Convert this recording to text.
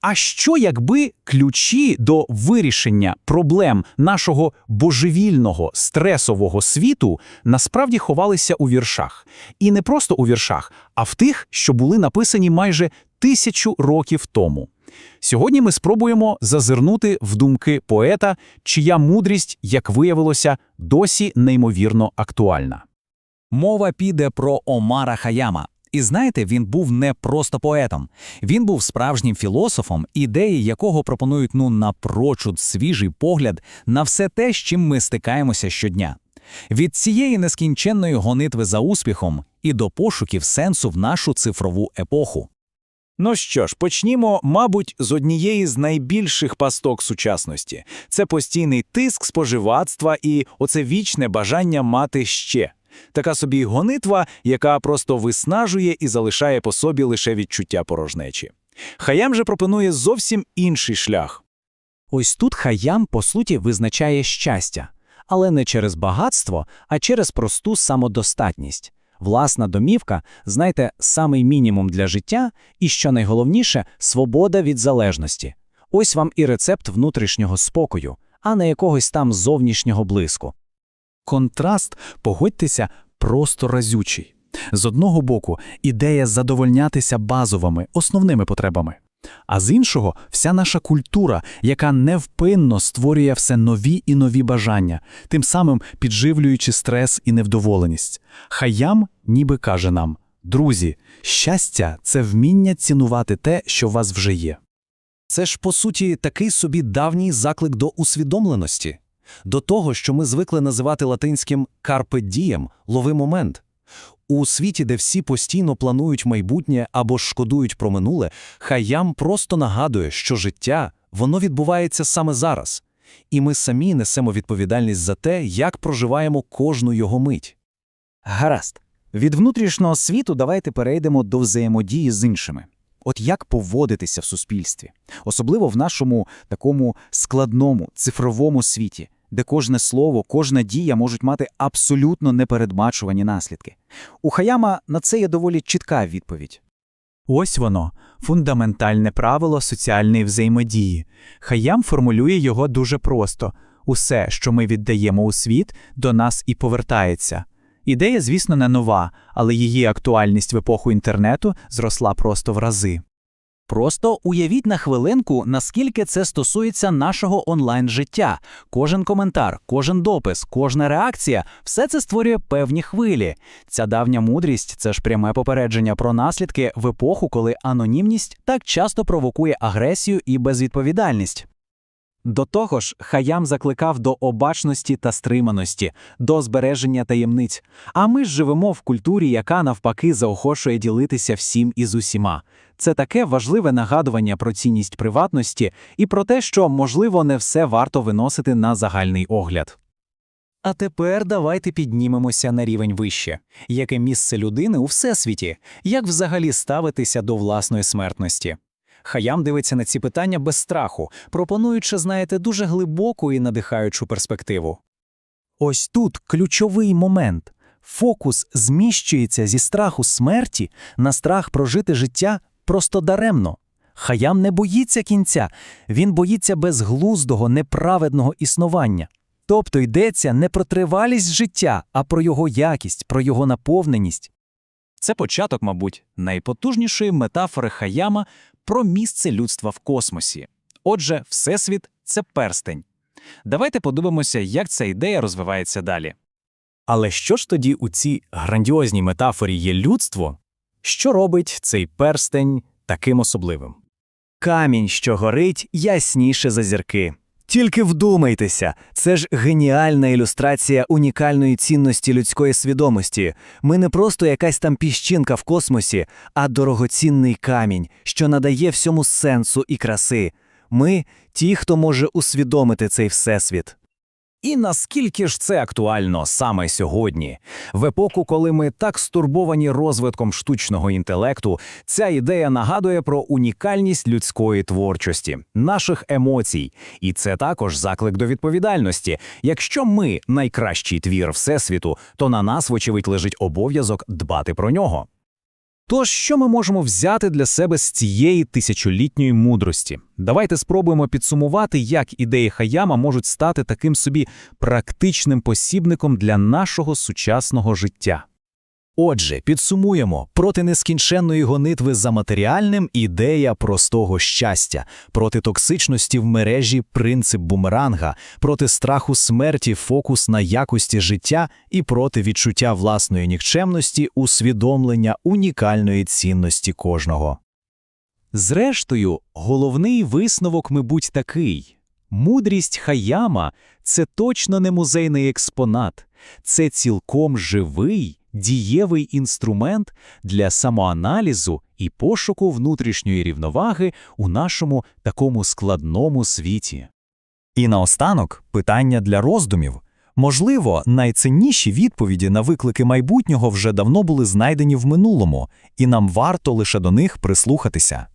А що якби ключі до вирішення проблем нашого божевільного стресового світу насправді ховалися у віршах? І не просто у віршах, а в тих, що були написані майже тисячу років тому. Сьогодні ми спробуємо зазирнути в думки поета, чия мудрість, як виявилося, досі неймовірно актуальна. Мова піде про Омара Хаяма. І знаєте, він був не просто поетом. Він був справжнім філософом, ідеї якого пропонують ну напрочуд свіжий погляд на все те, з чим ми стикаємося щодня. Від цієї нескінченної гонитви за успіхом і до пошуків сенсу в нашу цифрову епоху. Ну що ж, почнімо, мабуть, з однієї з найбільших пасток сучасності. Це постійний тиск споживацтва і оце вічне бажання мати ще. Така собі гонитва, яка просто виснажує і залишає по собі лише відчуття порожнечі. Хаям же пропонує зовсім інший шлях. Ось тут хаям, по суті, визначає щастя, але не через багатство, а через просту самодостатність. Власна домівка, знаєте, самий мінімум для життя, і що найголовніше свобода від залежності. Ось вам і рецепт внутрішнього спокою, а не якогось там зовнішнього блиску. Контраст, погодьтеся, просто разючий. З одного боку, ідея задовольнятися базовими, основними потребами. А з іншого, вся наша культура, яка невпинно створює все нові і нові бажання, тим самим підживлюючи стрес і невдоволеність. Хаям ніби каже нам: друзі, щастя це вміння цінувати те, що у вас вже є. Це ж, по суті, такий собі давній заклик до усвідомленості, до того, що ми звикли називати латинським «carpe diem» – «лови момент». У світі, де всі постійно планують майбутнє або шкодують про минуле, хаям просто нагадує, що життя, воно відбувається саме зараз. І ми самі несемо відповідальність за те, як проживаємо кожну його мить. Гаразд. Від внутрішнього світу давайте перейдемо до взаємодії з іншими. От як поводитися в суспільстві, особливо в нашому такому складному цифровому світі, де кожне слово, кожна дія можуть мати абсолютно непередбачувані наслідки. У Хаяма на це є доволі чітка відповідь. Ось воно фундаментальне правило соціальної взаємодії. Хаям формулює його дуже просто: усе, що ми віддаємо у світ, до нас і повертається. Ідея, звісно, не нова, але її актуальність в епоху інтернету зросла просто в рази. Просто уявіть на хвилинку, наскільки це стосується нашого онлайн-життя. Кожен коментар, кожен допис, кожна реакція все це створює певні хвилі. Ця давня мудрість це ж пряме попередження про наслідки в епоху, коли анонімність так часто провокує агресію і безвідповідальність. До того ж, хаям закликав до обачності та стриманості, до збереження таємниць. А ми ж живемо в культурі, яка навпаки заохочує ділитися всім і з усіма. Це таке важливе нагадування про цінність приватності і про те, що, можливо, не все варто виносити на загальний огляд. А тепер давайте піднімемося на рівень вище. Яке місце людини у всесвіті? Як взагалі ставитися до власної смертності? Хаям дивиться на ці питання без страху, пропонуючи, знаєте, дуже глибоку і надихаючу перспективу. Ось тут ключовий момент. Фокус зміщується зі страху смерті на страх прожити життя просто даремно. Хаям не боїться кінця, він боїться безглуздого, неправедного існування. Тобто йдеться не про тривалість життя, а про його якість, про його наповненість. Це початок, мабуть, найпотужнішої метафори Хаяма про місце людства в космосі. Отже, Всесвіт це перстень. Давайте подивимося, як ця ідея розвивається далі. Але що ж тоді у цій грандіозній метафорі є людство? Що робить цей перстень таким особливим? Камінь, що горить, ясніше за зірки. Тільки вдумайтеся, це ж геніальна ілюстрація унікальної цінності людської свідомості. Ми не просто якась там піщинка в космосі, а дорогоцінний камінь, що надає всьому сенсу і краси. Ми ті, хто може усвідомити цей всесвіт. І наскільки ж це актуально саме сьогодні, в епоху, коли ми так стурбовані розвитком штучного інтелекту, ця ідея нагадує про унікальність людської творчості, наших емоцій, і це також заклик до відповідальності. Якщо ми найкращий твір всесвіту, то на нас, вочевидь, лежить обов'язок дбати про нього. Тож, що ми можемо взяти для себе з цієї тисячолітньої мудрості? Давайте спробуємо підсумувати, як ідеї Хаяма можуть стати таким собі практичним посібником для нашого сучасного життя. Отже, підсумуємо, проти нескінченної гонитви за матеріальним ідея простого щастя, проти токсичності в мережі принцип бумеранга, проти страху смерті фокус на якості життя і проти відчуття власної нікчемності усвідомлення унікальної цінності кожного. Зрештою, головний висновок, мабуть, такий. Мудрість Хаяма – це точно не музейний експонат, це цілком живий, дієвий інструмент для самоаналізу і пошуку внутрішньої рівноваги у нашому такому складному світі. І наостанок питання для роздумів. Можливо, найцінніші відповіді на виклики майбутнього вже давно були знайдені в минулому, і нам варто лише до них прислухатися.